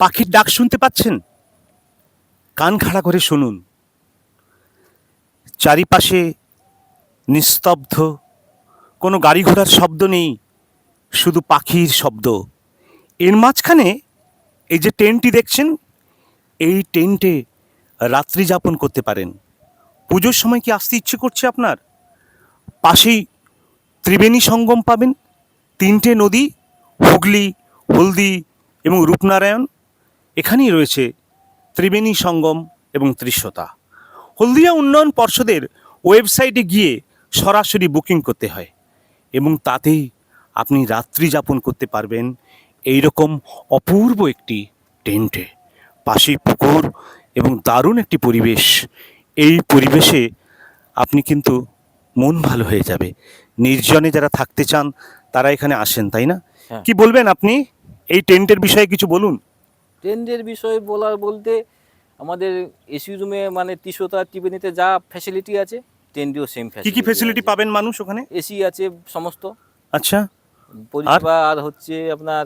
পাখির ডাক শুনতে পাচ্ছেন? কান খাড়া করে শুনুন। চারিপাশে নিস্তব্ধ, কোনো গাড়ি ঘোড়ার শব্দ নেই, শুধু পাখির শব্দ। এর মাঝখানে এই যে টেন্টটি দেখছেন, এই টেন্টে রাত্রি যাপন করতে পারেন। পুজোর সময় কি আসতে ইচ্ছে করছে আপনার? পাশেই ত্রিবেণী সঙ্গম পাবেন, তিনটে নদী, হুগলি, হলদি এবং রূপনারায়ণ। এখানেই রয়েছে ত্রিবেণী সঙ্গম এবং ত্রিশতা। হলদিয়া উন্নয়ন পর্ষদের ওয়েবসাইটে গিয়ে সরাসরি বুকিং করতে হয় এবং তাতেই আপনি রাত্রি যাপন করতে পারবেন এই রকম অপূর্ব একটি টেন্টে। পাশে পুকুর এবং দারুণ একটি পরিবেশ। এই পরিবেশে আপনি কিন্তু মন ভালো হয়ে যাবে। নির্জনে যারা থাকতে চান তারা এখানে আসেন তাই না? হ্যাঁ। কি বলবেন আপনি? এই টেন্টের বিষয়ে কিছু বলুন। ট্রেন্ডের বিষয়ে বলার বলতে আমাদের এসি রুমে মানে তিসোতা টিবেনিতে যা ফ্যাসিলিটি আছে ট্রেন্ডেও সেম কি কি ফেসিলিটি পাবেন মানুষ ওখানে? এসি আছে সমস্ত। আচ্ছা। পরিষেবা আর হচ্ছে আপনার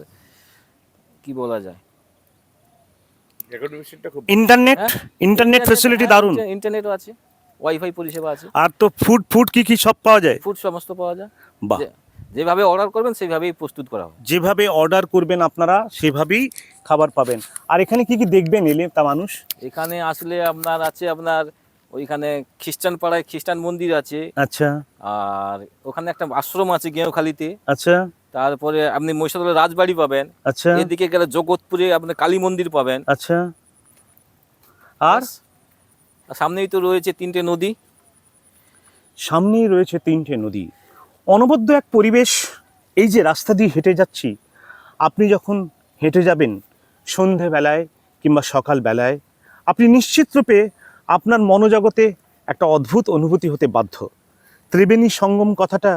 কি বলা যায়? ইন্টারনেট? হ্যাঁ, ইন্টারনেট ফেসিলিটি হ্যাঁ, দারুণ। ইন্টারনেটও আছে ওয়াইফাই পরিষেবা আছে। আর তো ফুড ফুড কি কি সব পাওয়া যায়? ফুড সমস্ত পাওয়া যায়। বাহ। যেভাবে অর্ডার করবেন সেইভাবেই প্রস্তুত করা হয় যেভাবে অর্ডার করবেন আপনারা সেভাবেই খাবার পাবেন। আর এখানে কি কি দেখবেন এলে তা মানুষ? এখানে আসলে আপনার আছে আপনার ওইখানে খ্রিস্টান পাড়ায় খ্রিস্টান মন্দির আছে। আচ্ছা। আর ওখানে একটা আশ্রম আছে গেঁওখালিতে। আচ্ছা। তারপরে আপনি মহিষাদলের রাজবাড়ি পাবেন। আচ্ছা। এদিকে গেলে জগৎপুরে আপনি কালী মন্দির পাবেন। আচ্ছা। আর সামনেই তো রয়েছে তিনটে নদী। সামনেই রয়েছে তিনটে নদী। অনবদ্য এক পরিবেশ, এই যে রাস্তা দিয়ে হেঁটে যাচ্ছি, আপনি যখন হেঁটে যাবেন সন্ধেবেলায় কিংবা সকালবেলায়, আপনি নিশ্চিত রূপে আপনার মনোজগতে একটা অদ্ভুত অনুভূতি হতে বাধ্য। ত্রিবেণী সঙ্গম কথাটা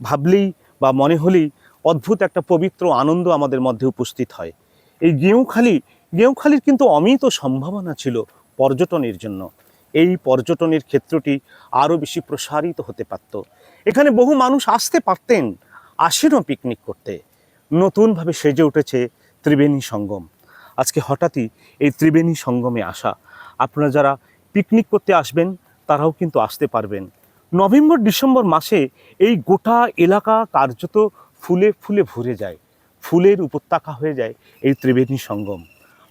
ভাবলেই বা মনে হলেই অদ্ভুত একটা পবিত্র আনন্দ আমাদের মধ্যে উপস্থিত হয়। এই গেঁউখালি গেঁউখালির কিন্তু অমিত সম্ভাবনা ছিল পর্যটনের জন্য। এই পর্যটনের ক্ষেত্রটি আরও বেশি প্রসারিত হতে পারত। এখানে বহু মানুষ আসতে পারতেন আসেনও পিকনিক করতে। নতুনভাবে সেজে উঠেছে ত্রিবেণী সঙ্গম। আজকে হঠাৎই এই ত্রিবেণী সঙ্গমে আসা। আপনারা যারা পিকনিক করতে আসবেন, তারাও কিন্তু আসতে পারবেন। নভেম্বর, ডিসেম্বর মাসে এই গোটা এলাকা কার্যত ফুলে ফুলে ভরে যায়। ফুলের উপত্যকা হয়ে যায় এই ত্রিবেণী সঙ্গম।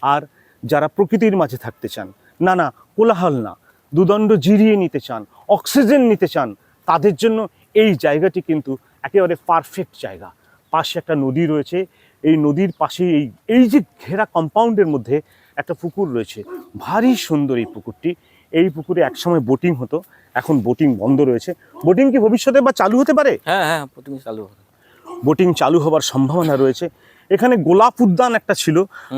আর যারা প্রকৃতির মাঝে থাকতে চান, না না, কোলাহল না, দুদণ্ড জিরিয়ে নিতে চান, অক্সিজেন নিতে চান, তাদের জন্য এই জায়গাটি কিন্তু একেবারে পারফেক্ট জায়গা। পাশে একটা নদী রয়েছে। এই নদীর পাশে এই এই যে ঘেরা কম্পাউন্ডের মধ্যে একটা পুকুর রয়েছে। ভারী সুন্দর এই পুকুরটি। এই পুকুরে একসময় বোটিং হতো। এখন বোটিং বন্ধ রয়েছে। বোটিং কি ভবিষ্যতে বা চালু হতে পারে? হ্যাঁ হ্যাঁ প্রথমে চালু হবে। বোটিং চালু হবার সম্ভাবনা রয়েছে। এখানে গোলাপ উদ্যান একটা ছিল।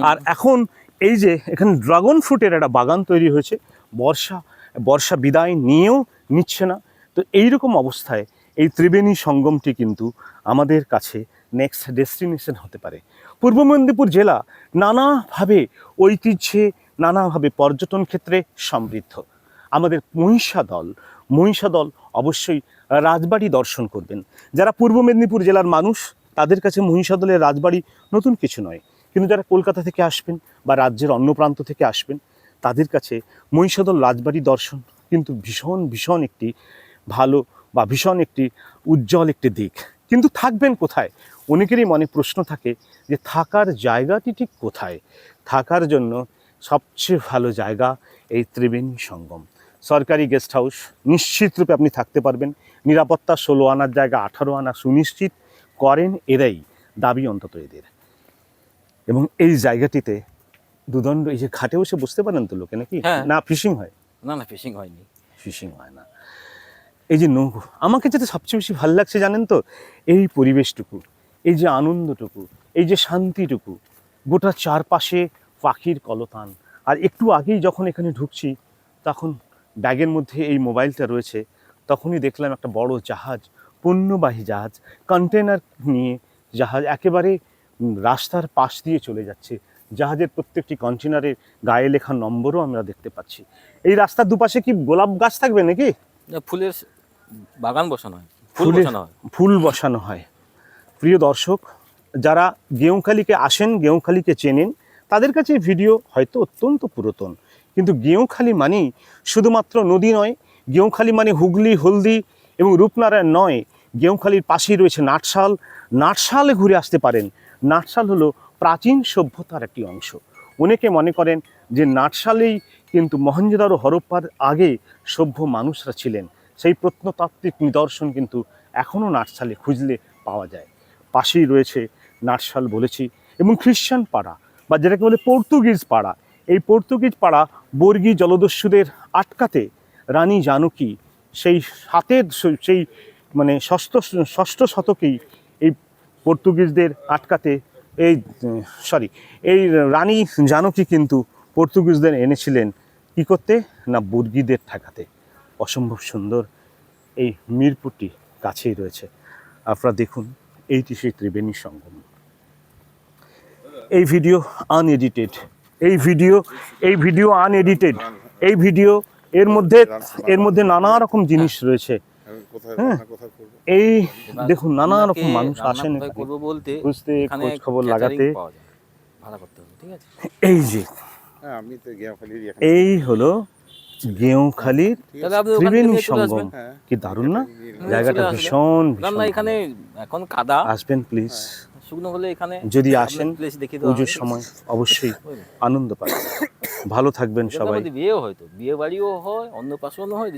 আর এখন এই যে এখানে ড্রাগন ফ্রুটের একটা বাগান তৈরি হয়েছে। বর্ষা বর্ষা বিদায় নিয়েও নিচ্ছে না। তো এই রকম অবস্থায় এই ত্রিবেণী সঙ্গমটি কিন্তু আমাদের কাছে নেক্সট ডেস্টিনেশন হতে পারে। পূর্ব মেদিনীপুর জেলা নানাভাবে ঐতিহ্যে, নানাভাবে পর্যটন ক্ষেত্রে সমৃদ্ধ। আমাদের মহিষাদল মহিষাদল অবশ্যই রাজবাড়ি দর্শন করবেন। যারা পূর্ব মেদিনীপুর জেলার মানুষ, তাদের কাছে মহিষাদলের রাজবাড়ি নতুন কিছু নয়। কিন্তু যারা কলকাতা থেকে আসবেন বা রাজ্যের অন্য প্রান্ত থেকে আসবেন, তাদের কাছে মহিষাদল রাজবাড়ি দর্শন কিন্তু ভীষণ ভীষণ একটি ভালো বা ভীষণ একটি উজ্জ্বল একটি দিক। কিন্তু থাকবেন কোথায়? অনেকেরই মনে প্রশ্ন থাকে যে থাকার জায়গাটি ঠিক কোথায়? থাকার জন্য সবচেয়ে ভালো জায়গা এই ত্রিবেণী সঙ্গম। সরকারি গেস্ট হাউস নিশ্চিত রূপে আপনি থাকতে পারবেন। নিরাপত্তা ষোলো আনার জায়গা আঠারো আনা সুনিশ্চিত করেন এরাই দাবি অন্তত এদের। এবং এই জায়গাটিতে দুদণ্ড এই যে ঘাটে বসে বসতে পারেন তো লোকে নাকি? হ্যাঁ। না ফিশিং হয়? না না ফিশিং হয়নি। ফিশিং হয় না। এই যে নৌকো আমাকে যেটা সবচেয়ে বেশি ভালো লাগছে জানেন তো? এই পরিবেশটুকু, এই যে আনন্দটুকু, এই যে শান্তিটুকু, গোটা চারপাশে পাখির কলতান। আর একটু আগেই যখন এখানে ঢুকছি, তখন ব্যাগের মধ্যে এই মোবাইলটা রয়েছে, তখনই দেখলাম একটা বড় জাহাজ, পণ্যবাহী জাহাজ কন্টেনার নিয়ে জাহাজ একেবারে রাস্তার পাশ দিয়ে চলে যাচ্ছে। জাহাজের প্রত্যেকটি কন্টেনারের গায়ে লেখা নম্বরও আমরা দেখতে পাচ্ছি। এই রাস্তার দুপাশে কি গোলাপ গাছ থাকবে নাকি? ফুলের বাগান বসানো হয়। ফুল বসানো হয়। ফুল বসানো হয়। প্রিয় দর্শক যারা গেঁউখালিকে আসেন গেঁউখালিকে চেনেন তাদের কাছে এই ভিডিও হয়তো অত্যন্ত পুরাতন। কিন্তু গেঁওখালি মানেই শুধুমাত্র নদী নয় গেঁওখালি মানে হুগলি হলদি এবং রূপনারায়ণ নয়। গেঁওখালির পাশেই রয়েছে নাটশাল। নাটশালে ঘুরে আসতে পারেন। নাটশাল হলো প্রাচীন সভ্যতার একটি অংশ। অনেকে মনে করেন যে নাটশালেই কিন্তু মহেঞ্জোদারো হরপ্পার আগে সভ্য মানুষরা ছিলেন। সেই প্রত্নতাত্ত্বিক নিদর্শন কিন্তু এখনও নাটশালে খুঁজলে পাওয়া যায়। পাশেই রয়েছে নাটশাল বলেছি এবং খ্রিশ্চান পাড়া বা যেটাকে বলে পর্তুগিজ পাড়া। এই পর্তুগিজ পাড়া বর্গী জলদস্যুদের আটকাতে রানী জানকী সেই হাতের সেই মানে ষষ্ঠ ষষ্ঠ শতকেই এই পর্তুগিজদের আটকাতে এই, সরি, এই রানী জানকী কিন্তু পর্তুগিজদের এনেছিলেন কী করতে? না বর্গীদের ঠেকাতে। অসম্ভব সুন্দর এই মিরপুরটি কাছেই রয়েছে। আপনারা দেখুন এইটি সেই ত্রিবেণী সঙ্গম। এই ভিডিও আনএডিটেড এই ভিডিও এই ভিডিও আনএডিটেড এই ভিডিও এর মধ্যে এর মধ্যে নানা রকম জিনিস রয়েছে। হ্যাঁ। এই দেখুন নানা রকম মানুষ আসেন এখানে। খোঁজ খবর লাগাতে। এই যে হ্যাঁ আমি তো গেঁয়াখালির এই হলো গেঁওখালির ত্রিবেণী সঙ্গম হ্যাঁ কি দারুণ না? জায়গাটা ভীষণ রান্না ভীষণ এখানে এখন কাদা। আসবেন প্লিজ শুকনো হলে এখানে যদি আসেন পুজোর সময় অবশ্যই আনন্দ পাবেন। ভালো থাকবেন সবাই। বিয়েও হয়তো বিয়ে বাড়িও হয় অন্নপ্রাশনও হয়